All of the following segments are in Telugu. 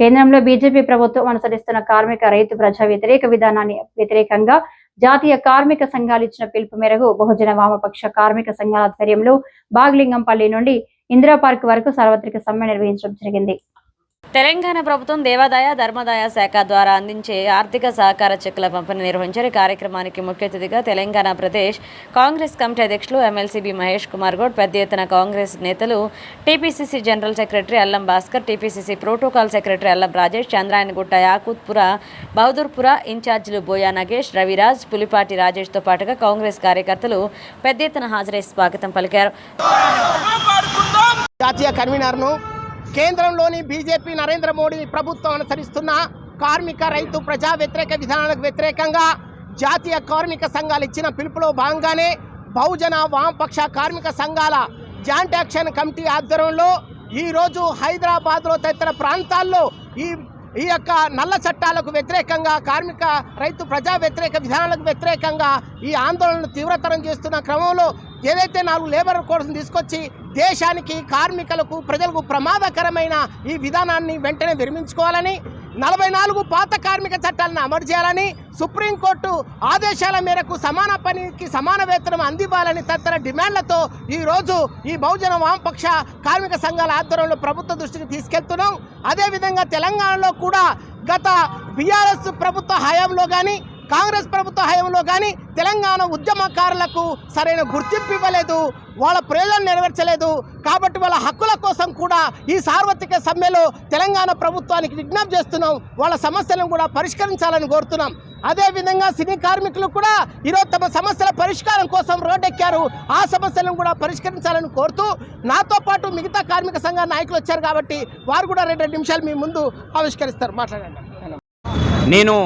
కేంద్రంలో బీజేపీ ప్రభుత్వం అనుసరిస్తున్న కార్మిక రైతు ప్రజా వ్యతిరేక విధానాన్ని వ్యతిరేకంగా జాతీయ కార్మిక సంఘాలు ఇచ్చిన పిలుపు మేరకు బహుజన వామపక్ష కార్మిక సంఘాల ఆధ్వర్యంలో బాగ్లింగంపల్లి నుండి ఇందిరా పార్క్ వరకు సార్వత్రిక సమ్మె నిర్వహించడం జరిగింది. తెలంగాణ ప్రభుత్వం దేవాదాయ ధర్మదాయ శాఖ ద్వారా అందించే ఆర్థిక సహకార చెక్కుల పంపిణీ నిర్వహించారు కార్యక్రమానికి ముఖ్య అతిథిగా తెలంగాణ ప్రదేశ్ కాంగ్రెస్ కమిటీ అధ్యక్షులు ఎమ్మెల్సీబీ మహేష్ కుమార్ గౌడ్ పెద్ద ఎత్తున కాంగ్రెస్ నేతలు టీపీసీసీ జనరల్ సెక్రటరీ అల్లం భాస్కర్ టీపీసీసీ ప్రోటోకాల్ సెక్రటరీ అల్లం రాజేష్ చంద్రాయణగుట్ట యాకూత్పుర బహదూర్పుర ఇన్ఛార్జీలు బోయా నగేష్ రవిరాజ్ పులిపాటి రాజేష్తో పాటుగా కాంగ్రెస్ కార్యకర్తలు పెద్ద ఎత్తున హాజరై స్వాగతం పలికారు. జాతీయ కన్వీనర్ను కేంద్రంలోని బీజేపీ నరేంద్ర మోడీ ప్రభుత్వం అనుసరిస్తున్న కార్మిక రైతు ప్రజా వ్యతిరేక విధానాలకు వ్యతిరేకంగా జాతీయ కార్మిక సంఘాలు ఇచ్చిన పిలుపులో భాగంగానే బహుజన వామపక్ష కార్మిక సంఘాల జాయింట్ యాక్షన్ కమిటీ ఆధ్వర్యంలో ఈరోజు హైదరాబాద్లో తదితర ప్రాంతాల్లో ఈ ఈ యొక్క నల్ల చట్టాలకు వ్యతిరేకంగా కార్మిక రైతు ప్రజా వ్యతిరేక విధానాలకు వ్యతిరేకంగా ఈ ఆందోళనను తీవ్రతరం చేస్తున్న క్రమంలో ఏదైతే నాలుగు లేబర్ కోడ్స్ తీసుకొచ్చి దేశానికి కార్మికులకు ప్రజలకు ప్రమాదకరమైన ఈ విధానాన్ని వెంటనే విరమించుకోవాలని నలభై నాలుగు పాత కార్మిక చట్టాలను అమలు చేయాలని సుప్రీంకోర్టు ఆదేశాల మేరకు సమాన పనికి సమాన వేతనం అందివ్వాలని తదితర డిమాండ్లతో ఈరోజు ఈ బహుజన వామపక్ష కార్మిక సంఘాల ఆధ్వర్యంలో ప్రభుత్వ దృష్టికి తీసుకెళ్తున్నాం. అదేవిధంగా తెలంగాణలో కూడా గత బీఆర్ఎస్ ప్రభుత్వ హయాంలో కానీ కాంగ్రెస్ ప్రభుత్వ హయాంలో కానీ తెలంగాణ ఉద్యమకారులకు సరైన గుర్తింపు ఇవ్వలేదు వాళ్ళ ప్రయోజనం నెరవేర్చలేదు. కాబట్టి వాళ్ళ హక్కుల కోసం కూడా ఈ సార్వత్రిక సమ్మెలో తెలంగాణ ప్రభుత్వానికి విజ్ఞప్తి చేస్తున్నాం. వాళ్ళ సమస్యలను కూడా పరిష్కరించాలని కోరుతున్నాం. అదేవిధంగా సినీ కార్మికులు కూడా ఈరోజు తమ సమస్యల పరిష్కారం కోసం రోడ్డెక్కారు. ఆ సమస్యలను కూడా పరిష్కరించాలని కోరుతూ నాతో పాటు మిగతా కార్మిక సంఘ నాయకులు వచ్చారు కాబట్టి వారు కూడా రెండు రెండు నిమిషాలు మీ ముందు ఆవిష్కరిస్తారు. మాట్లాడండి. నేను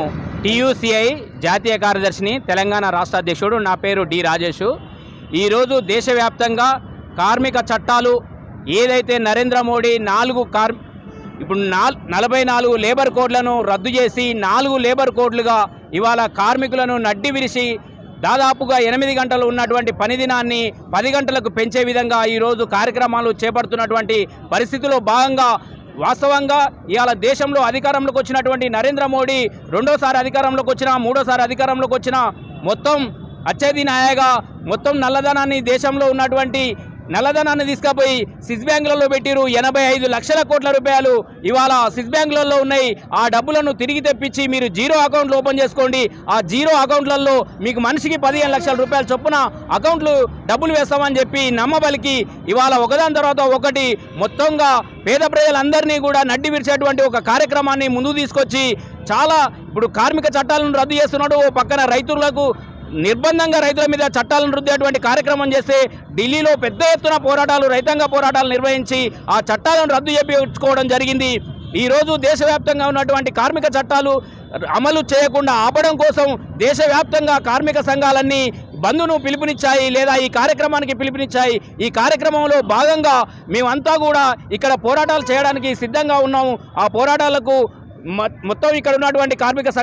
టీయూసీఐ జాతీయ కార్యదర్శిని తెలంగాణ రాష్ట్ర అధ్యక్షుడు నా పేరు డి రాజేషు. ఈరోజు దేశవ్యాప్తంగా కార్మిక చట్టాలు ఏదైతే నరేంద్ర మోడీ నాలుగు కార్ ఇప్పుడు నాల్ నలభై నాలుగు లేబర్ కోడ్లను రద్దు చేసి నాలుగు లేబర్ కోడ్లుగా ఇవాళ కార్మికులను నడ్డి విరిసి దాదాపుగా ఎనిమిది గంటలు ఉన్నటువంటి పని దినాన్ని పది గంటలకు పెంచే విధంగా ఈరోజు కార్యక్రమాలు చేపడుతున్నటువంటి పరిస్థితిలో భాగంగా వాస్తవంగా ఇవాళ దేశంలో అధికారంలోకి వచ్చినటువంటి నరేంద్ర మోడీ రెండోసారి అధికారంలోకి వచ్చిన మూడోసారి అధికారంలోకి వచ్చిన మొత్తం అచ్చేది నాయగా మొత్తం నల్లధనాన్ని దేశంలో ఉన్నటువంటి నల్లధనాన్ని తీసుకుపోయి స్విస్ బ్యాంకులలో పెట్టిరు. ఎనభై ఐదు లక్షల కోట్ల రూపాయలు ఇవాళ సిస్ బ్యాంకులలో ఉన్నాయి. ఆ డబ్బులను తిరిగి తెప్పించి మీరు జీరో అకౌంట్లు ఓపెన్ చేసుకోండి. ఆ జీరో అకౌంట్లలో మీకు మనిషికి పదిహేను లక్షల రూపాయల చొప్పున అకౌంట్లు డబ్బులు వేస్తామని చెప్పి నమ్మబలికి ఇవాళ ఒకదాని తర్వాత ఒకటి మొత్తంగా పేద ప్రజలందరినీ కూడా నడ్డి విరిచేటువంటి ఒక కార్యక్రమాన్ని ముందుకు తీసుకొచ్చి చాలా ఇప్పుడు కార్మిక చట్టాలను రద్దు చేస్తున్నాడు. ఓ పక్కన రైతులకు నిర్బంధంగా రైతుల మీద చట్టాలను రుద్దేటువంటి కార్యక్రమం చేస్తే ఢిల్లీలో పెద్ద ఎత్తున పోరాటాలు రైతాంగ పోరాటాలు నిర్వహించి ఆ చట్టాలను రద్దు చేయించుకోవడం జరిగింది. ఈ రోజు దేశవ్యాప్తంగా ఉన్నటువంటి కార్మిక చట్టాలు అమలు చేయకుండా ఆపడం కోసం దేశవ్యాప్తంగా కార్మిక సంఘాలన్నీ బంధును పిలుపునిచ్చాయి లేదా ఈ కార్యక్రమానికి పిలుపునిచ్చాయి. ఈ కార్యక్రమంలో భాగంగా మేమంతా కూడా ఇక్కడ పోరాటాలు చేయడానికి సిద్ధంగా ఉన్నాము. ఆ పోరాటాలకు మొత్తం ఇక్కడ ఉన్నటువంటి కార్మిక